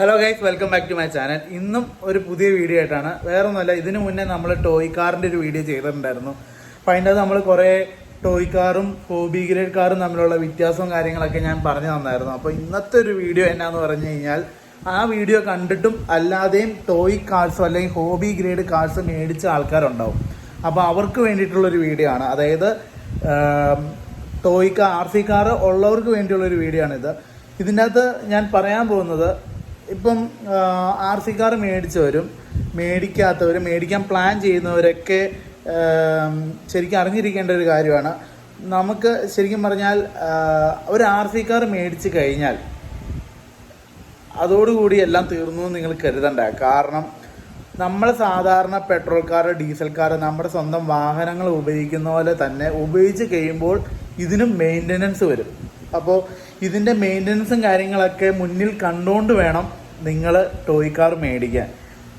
Hello guys welcome back to my channel ഇന്നും ഒരു പുതിയ വീഡിയോ ആയിട്ടാണ്. വേറെ ഒന്നുമല്ല ഇതിനു മുന്നേ നമ്മൾ ടോയ് കാറിന്റെ ഒരു വീഡിയോ ചെയ്തിട്ടുണ്ടായിരുന്നു. അപ്പോൾ അതിന്റെ നമ്മൾ കുറേ ടോയ് കാറും ഹോബി ഗ്രേഡ് കാറും തമ്മിലുള്ള വ്യത്യാസവും കാര്യങ്ങളൊക്കെ ഞാൻ പറഞ്ഞു തന്നായിരുന്നു. അപ്പോൾ ഇന്നത്തെ ഒരു വീഡിയോ എന്നാന്ന് പറഞ്ഞു കഴിഞ്ഞാൽ ആ വീഡിയോ കണ്ടിട്ടും അല്ലാതെയും ടോയ് കാർസോ അല്ലെങ്കിൽ ഹോബി ഗ്രേഡ് കാർസ് മേടിച്ച ആൾക്കാരുണ്ടാവും. അപ്പോൾ അവർക്ക് വേണ്ടിയിട്ടുള്ളൊരു വീഡിയോ ആണ്. അതായത് toy car R C car ഉള്ളവർക്ക് വേണ്ടിയുള്ളൊരു വീഡിയോ ആണിത്. ഇതിന്റെ അകത്ത് ഞാൻ പറയാൻ പോകുന്നത് ഇപ്പം ആർ സി കാർ മേടിച്ചവരും മേടിക്കാത്തവരും മേടിക്കാൻ പ്ലാൻ ചെയ്യുന്നവരൊക്കെ ശരിക്കും അറിഞ്ഞിരിക്കേണ്ട ഒരു കാര്യമാണ്. നമുക്ക് ശരിക്കും പറഞ്ഞാൽ ഒരു ആർ സി കാർ മേടിച്ച് കഴിഞ്ഞാൽ അതോടുകൂടി എല്ലാം തീർന്നു എന്ന് നിങ്ങൾ കരുതണ്ട. കാരണം നമ്മൾ സാധാരണ പെട്രോൾ കാർ ഡീസൽ കാർ നമ്മുടെ സ്വന്തം വാഹനങ്ങൾ ഉപയോഗിക്കുന്ന പോലെ തന്നെ ഉപയോഗിച്ച് കഴിയുമ്പോൾ ഇതിനും മെയിന്റനൻസ് വരും. അപ്പോൾ ഇതിന്റെ മെയിന്റനൻസും കാര്യങ്ങളൊക്കെ മുന്നിൽ കണ്ടുകൊണ്ട് വേണം നിങ്ങൾ ടോയ് കാർ മേടിക്കാൻ.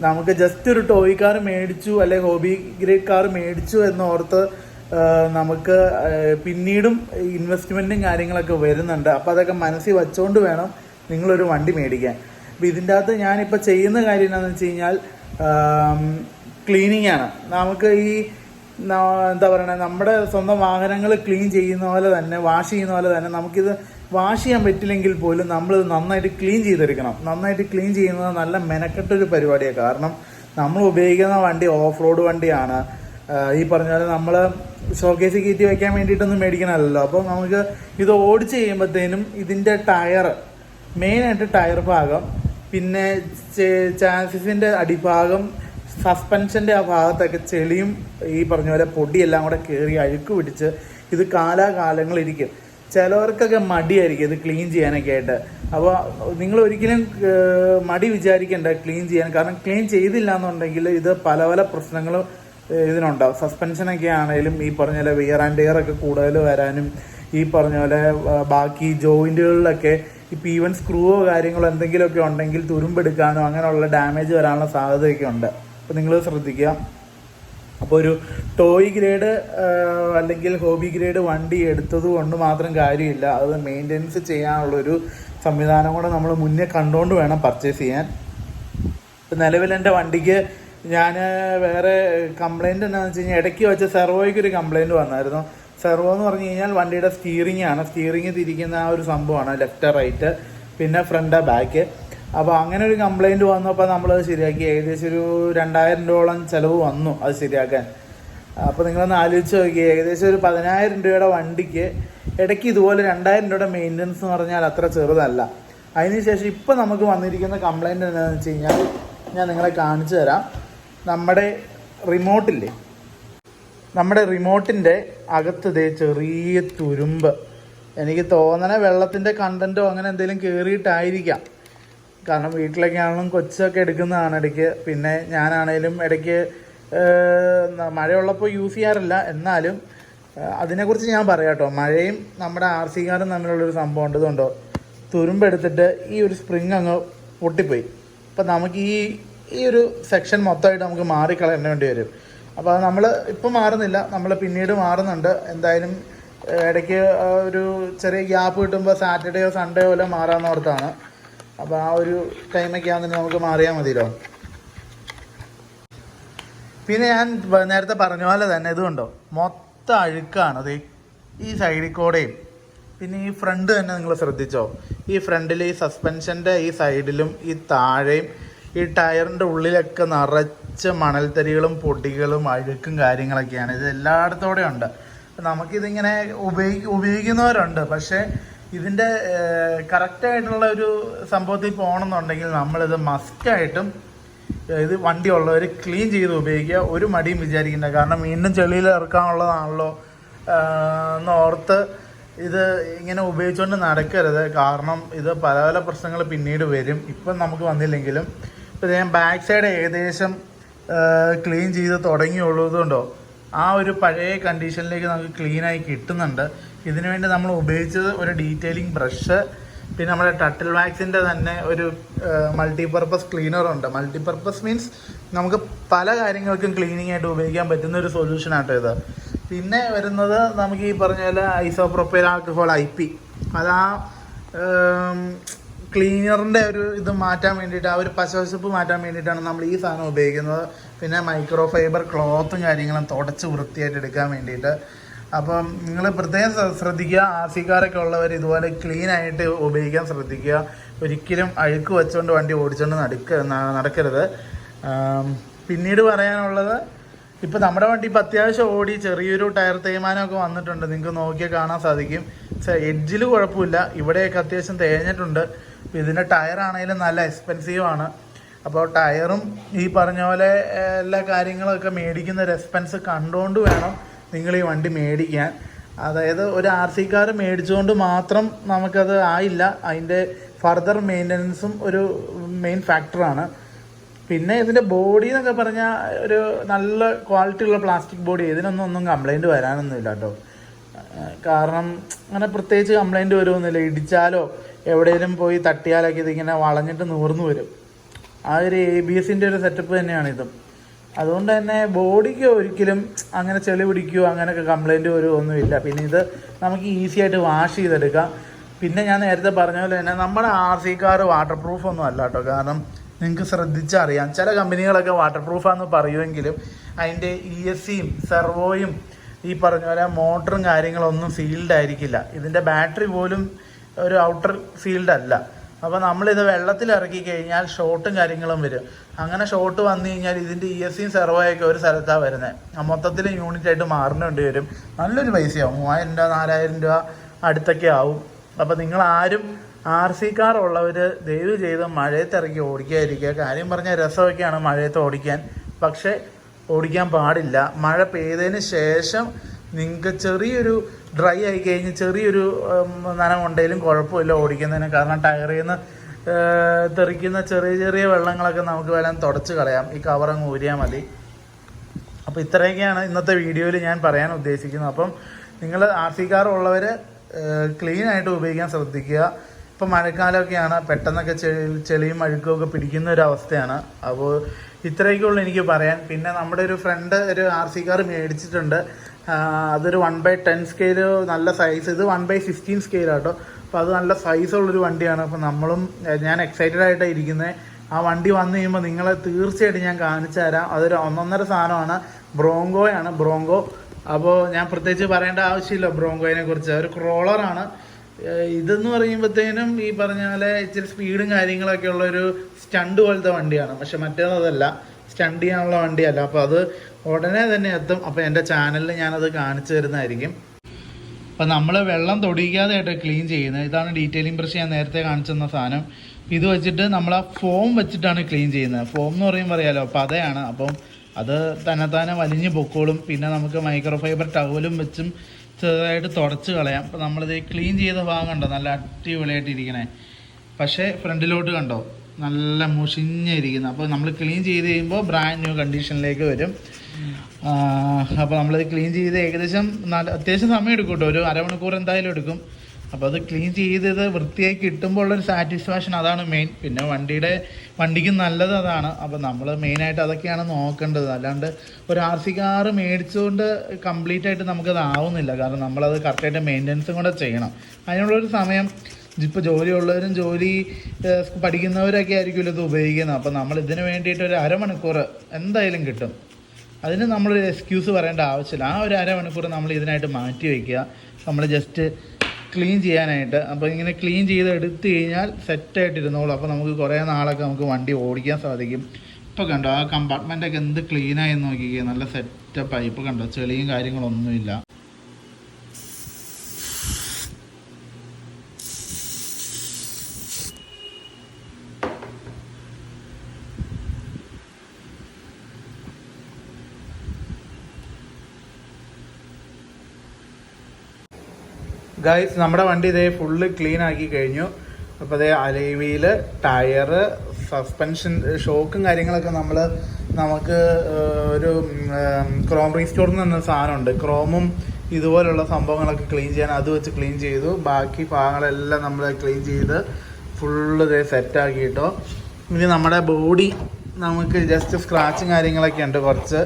നമുക്ക് ജസ്റ്റ് ഒരു ടോയ് കാർ മേടിച്ചു അല്ലെ ഹോബി ഗ്രേഡ് കാർ മേടിച്ചു എന്നോർത്ത് നമുക്ക് പിന്നീടും ഇൻവെസ്റ്റ്മെന്റും കാര്യങ്ങളൊക്കെ വരുന്നുണ്ട്. അപ്പോൾ അതൊക്കെ മനസ്സിൽ വെച്ചുകൊണ്ട് വേണം നിങ്ങളൊരു വണ്ടി മേടിക്കാൻ. അപ്പം ഇതിന്റെ അകത്ത് ഞാനിപ്പോൾ ചെയ്യുന്ന കാര്യം എന്താണെന്ന് വെച്ച് കഴിഞ്ഞാൽ ക്ലീനിങ് ആണ്. നമുക്ക് ഈ എന്താ പറയണേ നമ്മുടെ സ്വന്തം വാഹനങ്ങൾ ക്ലീൻ ചെയ്യുന്ന പോലെ തന്നെ വാഷ് ചെയ്യുന്ന പോലെ തന്നെ നമുക്കിത് വാഷ് ചെയ്യാൻ പറ്റില്ലെങ്കിൽ പോലും നമ്മൾ നന്നായിട്ട് ക്ലീൻ ചെയ്തെടുക്കണം. നന്നായിട്ട് ക്ലീൻ ചെയ്യുന്നത് നല്ല മെനക്കെട്ടൊരു പരിപാടിയാണ് കാരണം നമ്മൾ ഉപയോഗിക്കുന്ന വണ്ടി ഓഫ് റോഡ് വണ്ടിയാണ് ഈ പറഞ്ഞ പോലെ നമ്മൾ ഷോക്കേസ് കയറ്റി വെക്കാൻ വേണ്ടിയിട്ടൊന്നും മേടിക്കണമല്ലോ അപ്പോൾ നമുക്ക് ഇത് ഓടിച്ച് ചെയ്യുമ്പോഴത്തേനും ഇതിന്റെ ടയർ മെയിനായിട്ട് ടയർ ഭാഗം പിന്നെ ചാൻസിന്റെ അടിഭാഗം സസ്പെൻഷന്റെ ആ ഭാഗത്തൊക്കെ ചെളിയും ഈ പറഞ്ഞ പോലെ പൊടിയെല്ലാം കൂടെ കയറി അഴുക്ക് പിടിച്ച് ഇത് കാലാകാലങ്ങളിരിക്കും. ചിലവർക്കൊക്കെ മടിയായിരിക്കും ഇത് ക്ലീൻ ചെയ്യാനൊക്കെ ആയിട്ട്. അപ്പോൾ നിങ്ങൾ ഒരിക്കലും മടി വിചാരിക്കേണ്ട ക്ലീൻ ചെയ്യാൻ. കാരണം ക്ലീൻ ചെയ്തില്ല എന്നുണ്ടെങ്കിൽ ഇത് പല പല പ്രശ്നങ്ങളും ഇതിനുണ്ടാവും. സസ്പെൻഷനൊക്കെ ആണെങ്കിലും ഈ പറഞ്ഞ പോലെ വിയർ ആൻഡ് ഒക്കെ കൂടുതൽ വരാനും ഈ പറഞ്ഞ പോലെ ബാക്കി ജോയിന്റുകളിലൊക്കെ ഇപ്പം ഈവൻ സ്ക്രൂവോ കാര്യങ്ങളോ എന്തെങ്കിലുമൊക്കെ ഉണ്ടെങ്കിൽ തുരുമ്പെടുക്കാനോ അങ്ങനെയുള്ള ഡാമേജ് വരാനുള്ള സാധ്യതയൊക്കെ ഉണ്ട്. അപ്പോൾ നിങ്ങൾ ശ്രദ്ധിക്കുക. അപ്പോൾ ഒരു ടോയ് ഗ്രേഡ് അല്ലെങ്കിൽ ഹോബി ഗ്രേഡ് വണ്ടി എടുത്തത് കൊണ്ട് മാത്രം കാര്യമില്ല. അത് മെയിന്റെനൻസ് ചെയ്യാനുള്ളൊരു സംവിധാനം കൂടെ നമ്മൾ മുന്നേ കണ്ടുകൊണ്ട് വേണം പർച്ചേസ് ചെയ്യാൻ. ഇപ്പം നിലവിൽ എന്റെ വണ്ടിക്ക് ഞാൻ വേറെ കംപ്ലൈന്റ് എന്താണെന്ന് വെച്ച് കഴിഞ്ഞാൽ ഇടയ്ക്ക് വെച്ച സെർവോയ്ക്ക് ഒരു കംപ്ലൈന്റ് വന്നായിരുന്നു. സെർവോ എന്ന് പറഞ്ഞു കഴിഞ്ഞാൽ വണ്ടിയുടെ സ്റ്റിയറിംഗ് ആണ്. സ്റ്റീറിംഗ് തിരിക്കുന്ന ആ ഒരു സംഭവമാണ് ലെഫ്റ്റ് റൈറ്റ് പിന്നെ ഫ്രണ്ട് ബാക്ക് അപ്പോൾ അങ്ങനെ ഒരു കംപ്ലൈന്റ് വന്നപ്പോൾ നമ്മളത് ശരിയാക്കി. ഏകദേശം ഒരു രണ്ടായിരം രൂപയോളം ചിലവ് വന്നു അത് ശരിയാക്കാൻ. അപ്പോൾ നിങ്ങളൊന്ന് ആലോചിച്ച് നോക്കി ഏകദേശം ഒരു പതിനായിരം രൂപയുടെ വണ്ടിക്ക് ഇടയ്ക്ക് ഇതുപോലെ രണ്ടായിരം രൂപയുടെ മെയിന്റനൻസ് എന്ന് പറഞ്ഞാൽ അത്ര ചെറുതല്ല. അതിനുശേഷം ഇപ്പോൾ നമുക്ക് വന്നിരിക്കുന്ന കംപ്ലൈന്റ് എന്താണെന്ന് വെച്ച് കഴിഞ്ഞാൽ ഞാൻ നിങ്ങളെ കാണിച്ചു തരാം. നമ്മുടെ റിമോട്ടില്ലേ നമ്മുടെ റിമോട്ടിന്റെ അകത്ത് ദേ ചെറിയ തുരുമ്പ്. എനിക്ക് തോന്നണ വെള്ളത്തിന്റെ കണ്ടന്റോ അങ്ങനെ എന്തെങ്കിലും കയറിയിട്ടായിരിക്കാം കാരണം വീട്ടിലേക്കാണെങ്കിലും കൊച്ചൊക്കെ എടുക്കുന്നതാണ് ഇടയ്ക്ക്. പിന്നെ ഞാനാണേലും ഇടയ്ക്ക് മഴയുള്ളപ്പോൾ യൂസ് ചെയ്യാറില്ല. എന്നാലും അതിനെക്കുറിച്ച് ഞാൻ പറയാം കേട്ടോ മഴയും നമ്മുടെ ആർ സി കാരും തമ്മിലുള്ളൊരു സംഭവം ഉണ്ട്. ഇതുണ്ടോ? തുരുമ്പെടുത്തിട്ട് ഈ ഒരു സ്പ്രിങ് അങ്ങ് പൊട്ടിപ്പോയി. അപ്പം നമുക്ക് ഈ ഈ ഒരു സെക്ഷൻ മൊത്തമായിട്ട് നമുക്ക് മാറിക്കളയേണ്ട വേണ്ടി വരും അപ്പോൾ നമ്മൾ ഇപ്പം മാറുന്നില്ല. നമ്മൾ പിന്നീട് മാറുന്നുണ്ട്. എന്തായാലും ഇടയ്ക്ക് ഒരു ചെറിയ ഗ്യാപ്പ് കിട്ടുമ്പോൾ സാറ്റർഡേയോ സൺഡേയോ എല്ലാം മാറാമെന്ന് ഓർത്താണ്. അപ്പോൾ ആ ഒരു ടൈമൊക്കെ ആകുന്നതിന് നമുക്ക് മാറിയാൽ മതിയല്ലോ. പിന്നെ ഞാൻ നേരത്തെ പറഞ്ഞ പോലെ തന്നെ ഇതുകൊണ്ടോ മൊത്തം അഴുക്കാണ്. അത് ഈ സൈഡിൽ കൂടെയും. പിന്നെ ഈ ഫ്രണ്ട് തന്നെ നിങ്ങൾ ശ്രദ്ധിച്ചോ? ഈ ഫ്രണ്ടിൽ ഈ സസ്പെൻഷന്റെ ഈ സൈഡിലും ഈ താഴെയും ഈ ടയറിന്റെ ഉള്ളിലൊക്കെ നിറച്ച് മണൽത്തരികളും പൊടികളും അഴുക്കും കാര്യങ്ങളൊക്കെയാണ്. ഇത് എല്ലായിടത്തോടെ ഉണ്ട്. നമുക്കിതിങ്ങനെ ഉപയോഗി ഉപയോഗിക്കുന്നവരുണ്ട്. പക്ഷേ ഇതിന്റെ കറക്റ്റായിട്ടുള്ള ഒരു സംഭവത്തിൽ പോകണമെന്നുണ്ടെങ്കിൽ നമ്മളിത് മസ്റ്റായിട്ടും ഇത് വണ്ടി ഉള്ളവർ ക്ലീൻ ചെയ്ത് ഉപയോഗിക്കുക. ഒരു മടിയും വിചാരിക്കണ്ട. കാരണം വീണ്ടും ചെളിയിൽ ഇറക്കാനുള്ളതാണല്ലോ എന്നോർത്ത് ഇത് ഇങ്ങനെ ഉപയോഗിച്ചുകൊണ്ട് നടക്കരുത്. കാരണം ഇത് പല പല പ്രശ്നങ്ങൾ പിന്നീട് വരും. ഇപ്പം നമുക്ക് വന്നില്ലെങ്കിലും ഇപ്പം ഞാൻ ബാക്ക് സൈഡ് ഏകദേശം ക്ലീൻ ചെയ്ത് തുടങ്ങിയുള്ളതുകൊണ്ടോ ആ ഒരു പഴയ കണ്ടീഷനിലേക്ക് നമുക്ക് ക്ലീനായി കിട്ടുന്നുണ്ട്. ഇതിനു വേണ്ടി നമ്മൾ ഉപയോഗിച്ചത് ഒരു ഡീറ്റെയിലിംഗ് ബ്രഷ് പിന്നെ നമ്മുടെ ടട്ടിൽ വാക്സിന്റെ തന്നെ ഒരു മൾട്ടിപർപ്പസ് ക്ലീനറുണ്ട് മൾട്ടിപർപ്പസ് മീൻസ് നമുക്ക് പല കാര്യങ്ങൾക്കും ക്ലീനിങ് ആയിട്ട് ഉപയോഗിക്കാൻ പറ്റുന്ന ഒരു സൊല്യൂഷൻ ആട്ടോ ഇത്. പിന്നെ വരുന്നത് നമുക്ക് ഈ പറഞ്ഞ പോലെ ഐസോപ്രൊപ്പൈൽ ആൽക്കഹോൾ ഐ പി അത് ആ ക്ലീനറിന്റെ ഒരു ഇത് മാറ്റാൻ വേണ്ടിയിട്ട് ആ ഒരു പശവശപ്പ് മാറ്റാൻ വേണ്ടിയിട്ടാണ് നമ്മൾ ഈ സാധനം ഉപയോഗിക്കുന്നത്. പിന്നെ മൈക്രോ ഫൈബർ ക്ലോത്തും കാര്യങ്ങളും തുടച്ച് വൃത്തിയായിട്ട് എടുക്കാൻ വേണ്ടിയിട്ട്. അപ്പം നിങ്ങൾ പ്രത്യേകം ശ്ര- ശ്രദ്ധിക്കുക. കാറൊക്കെ ഉള്ളവർ ഇതുപോലെ ക്ലീൻ ആയിട്ട് ഉപയോഗിക്കാൻ ശ്രദ്ധിക്കുക. ഒരിക്കലും അഴുക്ക് വെച്ചുകൊണ്ട് വണ്ടി ഓടിച്ചുകൊണ്ട് നടക്ക നടക്കരുത്. പിന്നീട് പറയാനുള്ളത് ഇപ്പം നമ്മുടെ വണ്ടി ഇപ്പം അത്യാവശ്യം ഓടി ചെറിയൊരു ടയർ തേയ്മാനമൊക്കെ വന്നിട്ടുണ്ട്. നിങ്ങൾക്ക് നോക്കിയാൽ കാണാൻ സാധിക്കും. എഡ്ജിൽ കുഴപ്പമില്ല. ഇവിടെയൊക്കെ അത്യാവശ്യം തേഞ്ഞിട്ടുണ്ട്. ഇതിന്റെ ടയറാണെങ്കിലും നല്ല എക്സ്പെൻസീവ് ആണ്. അപ്പോൾ ടയറും ഈ പറഞ്ഞ പോലെ എല്ലാ കാര്യങ്ങളൊക്കെ മേടിക്കുന്ന ഒരു എക്സ്പെൻസ് കണ്ടുകൊണ്ട് വേണം നിങ്ങൾ ഈ വണ്ടി മേടിക്കാൻ. അതായത് ഒരു ആർ സി കാർ മേടിച്ചുകൊണ്ട് മാത്രം നമുക്കത് ആയില്ല. അതിന്റെ ഫർദർ മെയിന്റനൻസും ഒരു മെയിൻ ഫാക്ടറാണ് പിന്നെ ഇതിന്റെ ബോഡി എന്നൊക്കെ പറഞ്ഞാൽ ഒരു നല്ല ക്വാളിറ്റി ഉള്ള പ്ലാസ്റ്റിക് ബോഡി ഇതിനൊന്നും ഒന്നും കംപ്ലൈന്റ് വരാനൊന്നുമില്ല കേട്ടോ കാരണം അങ്ങനെ പ്രത്യേകിച്ച് കംപ്ലൈന്റ് വരുമൊന്നുമില്ല ഇടിച്ചാലോ എവിടെയെങ്കിലും പോയി തട്ടിയാലൊക്കെ ഇതിങ്ങനെ വളഞ്ഞിട്ട് നൂർന്നു വരും. ആ ഒരു എ ബി എസിന്റെ ഒരു സെറ്റപ്പ് തന്നെയാണ് ഇതും. അതുകൊണ്ട് തന്നെ ബോഡിക്ക് ഒരിക്കലും അങ്ങനെ ചെളി പിടിക്കുകയോ അങ്ങനെയൊക്കെ കംപ്ലൈന്റ് വരുമോ ഒന്നുമില്ല. പിന്നെ ഇത് നമുക്ക് ഈസി ആയിട്ട് വാഷ് ചെയ്തെടുക്കാം. പിന്നെ ഞാൻ നേരത്തെ പറഞ്ഞ പോലെ തന്നെ നമ്മുടെ R C car waterproof ഒന്നും അല്ല കേട്ടോ. കാരണം നിങ്ങൾക്ക് ശ്രദ്ധിച്ചറിയാം. ചില കമ്പനികളൊക്കെ വാട്ടർ പ്രൂഫാന്ന് പറയുമെങ്കിലും അതിന്റെ ഇ എസ് സിയും സെർവോയും ഈ പറഞ്ഞ പോലെ മോട്ടറും കാര്യങ്ങളൊന്നും സീൽഡ് ആയിരിക്കില്ല. ഇതിന്റെ ബാറ്ററി പോലും ഒരു ഔട്ടർ സീൽഡ് അല്ല. അപ്പോൾ നമ്മളിത് വെള്ളത്തിൽ ഇറക്കി കഴിഞ്ഞാൽ ഷോട്ടും കാര്യങ്ങളും വരും. അങ്ങനെ ഷോട്ട് വന്നു കഴിഞ്ഞാൽ ഇതിന്റെ ഇ എസ് സിയും സെർവോയൊക്കെ ഒരു സ്ഥലത്താണ് വരുന്നത് മൊത്തത്തിൽ യൂണിറ്റ് ആയിട്ട് മാറേണ്ടി വരും. നല്ലൊരു പൈസയാവും. മൂവായിരം രൂപ നാലായിരം രൂപ അടുത്തൊക്കെ ആവും. അപ്പോൾ നിങ്ങൾ ആരും ആർ സി കാർ ഉള്ളവർ ദയവ് ചെയ്ത് മഴയത്ത് ഇറക്കി ഓടിക്കാതിരിക്കുക. കാര്യം പറഞ്ഞാൽ രസമൊക്കെയാണ് മഴയത്ത് ഓടിക്കാൻ. പക്ഷേ ഓടിക്കാൻ പാടില്ല. മഴ പെയ്തതിന് ശേഷം നിങ്ങൾക്ക് ചെറിയൊരു ഡ്രൈ ആയി കഴിഞ്ഞ് ചെറിയൊരു നനമുണ്ടെങ്കിലും കുഴപ്പമില്ല ഓടിക്കുന്നതിന്. കാരണം ടയറിൽ നിന്ന് തെറിക്കുന്ന ചെറിയ ചെറിയ വെള്ളങ്ങളൊക്കെ നമുക്ക് വേണം തുടച്ച് കളയാം. ഈ കവറങ്ങ് ഊരിയാൽ മതി. അപ്പോൾ ഇത്രയൊക്കെയാണ് ഇന്നത്തെ വീഡിയോയിൽ ഞാൻ പറയാൻ ഉദ്ദേശിക്കുന്നത്. അപ്പം നിങ്ങൾ ആർ സി കാർ ഉള്ളവർ ക്ലീൻ ആയിട്ട് ഉപയോഗിക്കാൻ ശ്രദ്ധിക്കുക. ഇപ്പം മഴക്കാലമൊക്കെയാണ്. പെട്ടെന്നൊക്കെ ചെളി ചെളിയും അഴുക്കും ഒക്കെ പിടിക്കുന്ന ഒരു അവസ്ഥയാണ്. അപ്പോൾ ഇത്രയൊക്കെ ഉള്ളൂ എനിക്ക് പറയാൻ. പിന്നെ നമ്മുടെ ഒരു ഫ്രണ്ട് ഒരു ആർ സി കാർ മേടിച്ചിട്ടുണ്ട്. അതൊരു വൺ ബൈ ടെൻ സ്കെയിൽ നല്ല സൈസ് ഇത് വൺ ബൈ സിക്സ്റ്റീൻ സ്കെയിലാട്ടോ അപ്പോൾ അത് നല്ല സൈസുള്ളൊരു വണ്ടിയാണ്. അപ്പോൾ നമ്മളും ഞാൻ എക്സൈറ്റഡ് ആയിട്ടാണ് ഇരിക്കുന്നത് ആ വണ്ടി വന്നു കഴിയുമ്പോൾ നിങ്ങളെ തീർച്ചയായിട്ടും ഞാൻ കാണിച്ചു തരാം. അതൊരു ഒന്നൊന്നര സാധനമാണ്. ബ്രോങ്കോയാണ് ബ്രോങ്കോ. അപ്പോൾ ഞാൻ പ്രത്യേകിച്ച് പറയേണ്ട ആവശ്യമില്ല ബ്രോങ്കോയിനെ കുറിച്ച്. ഒരു ക്രോളറാണ് ഇതെന്ന് പറയുമ്പോഴത്തേനും ഈ പറഞ്ഞ പോലെ ഇച്ചിരി സ്പീഡും കാര്യങ്ങളൊക്കെ ഉള്ള ഒരു സ്റ്റണ്ട് പോലത്തെ വണ്ടിയാണ്. പക്ഷെ മറ്റേത് അതല്ല സ്റ്റണ്ട് ചെയ്യാനുള്ള വണ്ടിയല്ല. അപ്പോൾ അത് ഉടനെ തന്നെ എത്തും. അപ്പോൾ എന്റെ ചാനലിൽ ഞാനത് കാണിച്ചു തരുന്നതായിരിക്കും. അപ്പോൾ നമ്മൾ വെള്ളം തൊടിക്കാതെ ആയിട്ട് ക്ലീൻ ചെയ്യുന്നത്. ഇതാണ് ഡീറ്റെയിലിംഗ് ബ്രഷ് ഞാൻ നേരത്തെ കാണിച്ചു തന്ന സാധനം. ഇത് വെച്ചിട്ട് നമ്മൾ ആ ഫോം വെച്ചിട്ടാണ് ക്ലീൻ ചെയ്യുന്നത്. ഫോം എന്ന് പറയുമ്പോൾ അറിയാലോ പതയാണ്. അപ്പം അത് തന്നെത്താനെ വലിഞ്ഞ് പൊക്കോളും. പിന്നെ നമുക്ക് മൈക്രോ ഫൈബർ ടവലും വെച്ചും ചെറുതായിട്ട് തുടച്ച് കളയാം. അപ്പം നമ്മളിത് ക്ലീൻ ചെയ്ത ഭാഗം കണ്ടോ? നല്ല അടിപൊളിയായിട്ട് ഇരിക്കണേ പക്ഷേ ഫ്രണ്ടിലോട്ട് കണ്ടോ? നല്ല മുഷിഞ്ഞിരിക്കുന്നത് അപ്പോൾ നമ്മൾ ക്ലീൻ ചെയ്ത് കഴിയുമ്പോൾ ബ്രാൻഡ് ന്യൂ കണ്ടീഷനിലേക്ക് വരും. അപ്പോൾ നമ്മളിത് ക്ലീൻ ചെയ്ത് ഏകദേശം നല്ല അത്യാവശ്യം സമയം എടുക്കും കേട്ടോ ഒരു അരമണിക്കൂർ എന്തായാലും എടുക്കും. അപ്പോൾ അത് ക്ലീൻ ചെയ്തത് വൃത്തിയായി കിട്ടുമ്പോൾ ഉള്ളൊരു സാറ്റിസ്ഫാക്ഷൻ അതാണ് മെയിൻ പിന്നെ വണ്ടിയുടെ വണ്ടിക്ക് നല്ലത് അതാണ്. അപ്പോൾ നമ്മൾ മെയിനായിട്ട് അതൊക്കെയാണ് നോക്കേണ്ടത്. അല്ലാണ്ട് ഒരു ആർ സി കാറ് മേടിച്ചുകൊണ്ട് കംപ്ലീറ്റ് ആയിട്ട് നമുക്കത് ആവുന്നില്ല. കാരണം നമ്മളത് കറക്റ്റായിട്ട് മെയിന്റനൻസും കൂടെ ചെയ്യണം. അതിനുള്ളൊരു സമയം ഇപ്പോൾ ജോലിയുള്ളവരും ജോലി പഠിക്കുന്നവരൊക്കെ ആയിരിക്കുമല്ലോ ഇത് ഉപയോഗിക്കുന്നത്. അപ്പോൾ നമ്മൾ ഇതിന് വേണ്ടിയിട്ട് ഒരു അരമണിക്കൂർ എന്തായാലും കിട്ടും. അതിന് നമ്മളൊരു എക്സ്ക്യൂസ് പറയേണ്ട ആവശ്യമില്ല. ആ ഒരു അരമണിക്കൂർ നമ്മൾ ഇതിനായിട്ട് മാറ്റി വയ്ക്കുക നമ്മൾ ജസ്റ്റ് ക്ലീൻ ചെയ്യാനായിട്ട്. അപ്പോൾ ഇങ്ങനെ ക്ലീൻ ചെയ്ത് എടുത്തു കഴിഞ്ഞാൽ സെറ്റായിട്ടിരുന്നോളൂ അപ്പോൾ നമുക്ക് കുറേ നാളൊക്കെ നമുക്ക് വണ്ടി ഓടിക്കാൻ സാധിക്കും. ഇപ്പോൾ കണ്ടോ ആ കമ്പാർട്ട്മെന്റൊക്കെ എന്ത് ക്ലീനായി നോക്കിക്കുക നല്ല സെറ്റപ്പായി ഇപ്പോൾ കണ്ടോ ചെളിയും കാര്യങ്ങളൊന്നുമില്ല. ഗൈസ് നമ്മുടെ വണ്ടി ഇതേ ഫുള്ള് ക്ലീൻ ആക്കി കഴിഞ്ഞു. അപ്പോൾ അതേ അലൈവിയിൽ ടയർ സസ്പെൻഷൻ ഷോക്കും കാര്യങ്ങളൊക്കെ നമ്മൾ നമുക്ക് ഒരു ക്രോം റീസ്റ്റോറിൽ നിന്ന് സാധനമുണ്ട്. ക്രോമും ഇതുപോലുള്ള സംഭവങ്ങളൊക്കെ ക്ലീൻ ചെയ്യാൻ അത് വെച്ച് ക്ലീൻ ചെയ്തു. ബാക്കി ഭാഗങ്ങളെല്ലാം നമ്മൾ ക്ലീൻ ചെയ്ത് ഫുള്ള് ഇതേ സെറ്റാക്കിയിട്ടോ ഇനി നമ്മുടെ ബോഡി നമുക്ക് ജസ്റ്റ് സ്ക്രാച്ചും കാര്യങ്ങളൊക്കെ ഉണ്ട് കുറച്ച്.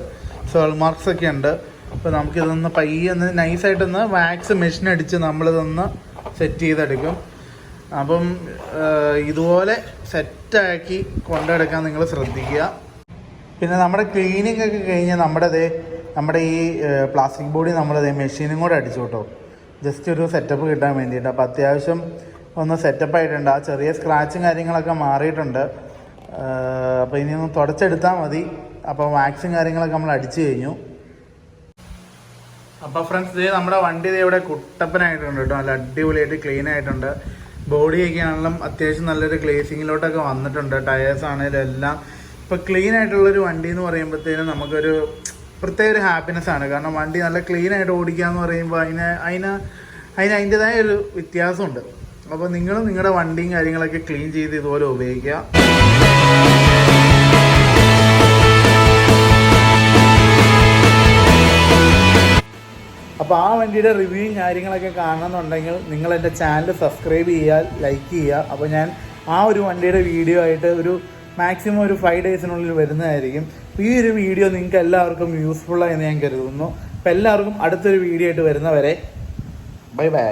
സോൾ മാർക്സ് ഒക്കെ ഉണ്ട്. അപ്പോൾ നമുക്കിതൊന്ന് പയ്യെ ഒന്ന് നൈസായിട്ടൊന്ന് വാക്സ് മെഷീൻ അടിച്ച് നമ്മളിതൊന്ന് സെറ്റ് ചെയ്തെടുക്കും. അപ്പം ഇതുപോലെ സെറ്റാക്കി കൊണ്ടെടുക്കാൻ നിങ്ങൾ ശ്രദ്ധിക്കുക. പിന്നെ നമ്മുടെ ക്ലീനിങ് ഒക്കെ കഴിഞ്ഞ് നമ്മുടെ ദേ നമ്മുടെ ഈ പ്ലാസ്റ്റിക് ബോഡി നമ്മളതേ മെഷീനും കൂടെ അടിച്ചു കേട്ടോ. ജസ്റ്റ് ഒരു സെറ്റപ്പ് കിട്ടാൻ വേണ്ടിയിട്ട്. അപ്പോൾ അത്യാവശ്യം ഒന്ന് സെറ്റപ്പ് ആയിട്ടുണ്ട്. ആ ചെറിയ സ്ക്രാച്ചും കാര്യങ്ങളൊക്കെ മാറിയിട്ടുണ്ട്. അപ്പോൾ ഇനി ഒന്ന് തുടച്ചെടുത്താൽ മതി. അപ്പോൾ വാക്സും കാര്യങ്ങളൊക്കെ നമ്മൾ അടിച്ചു കഴിഞ്ഞു. അപ്പോൾ ഫ്രണ്ട്സ് ഇത് നമ്മുടെ വണ്ടി ദേ ഇവിടെ കുട്ടപ്പനായിട്ടുണ്ട് കേട്ടോ. നല്ല അടിപൊളിയായിട്ട് ക്ലീൻ ആയിട്ടുണ്ട്. ബോഡിയൊക്കെ ആണെങ്കിലും അത്യാവശ്യം നല്ലൊരു ഗ്ലേസിങ്ങിലോട്ടൊക്കെ വന്നിട്ടുണ്ട്. ടയേഴ്സ് ആണെങ്കിലും എല്ലാം. ഇപ്പോൾ ക്ലീൻ ആയിട്ടുള്ളൊരു വണ്ടി എന്ന് പറയുമ്പോഴത്തേനും നമുക്കൊരു പ്രത്യേക ഒരു ഹാപ്പിനെസ് ആണ്. കാരണം വണ്ടി നല്ല ക്ലീൻ ആയിട്ട് ഓടിക്കുക എന്ന് പറയുമ്പോൾ അതിന് അതിന് അതിന് അതിന്റെതായ ഒരു വ്യത്യാസമുണ്ട്. അപ്പോൾ നിങ്ങളും നിങ്ങളുടെ വണ്ടിയും കാര്യങ്ങളൊക്കെ ക്ലീൻ ചെയ്ത് ഇതുപോലെ ഉപയോഗിക്കുക. അപ്പോൾ ആ വണ്ടിയുടെ റിവ്യൂയും കാര്യങ്ങളൊക്കെ കാണണമെന്നുണ്ടെങ്കിൽ നിങ്ങൾ എന്റെ ചാനൽ സബ്സ്ക്രൈബ് ചെയ്യുക ലൈക്ക് ചെയ്യുക. അപ്പോൾ ഞാൻ ആ ഒരു വണ്ടിയുടെ വീഡിയോ ആയിട്ട് ഒരു മാക്സിമം ഒരു ഫൈവ് ഡേയ്സിനുള്ളിൽ വരുന്നതായിരിക്കും. ഈ ഒരു വീഡിയോ നിങ്ങൾക്ക് എല്ലാവർക്കും യൂസ്ഫുള്ളായി എന്ന് ഞാൻ കരുതുന്നു. അപ്പോൾ എല്ലാവർക്കും അടുത്തൊരു വീഡിയോ ആയിട്ട് വരുന്നവരെ ബൈ ബൈ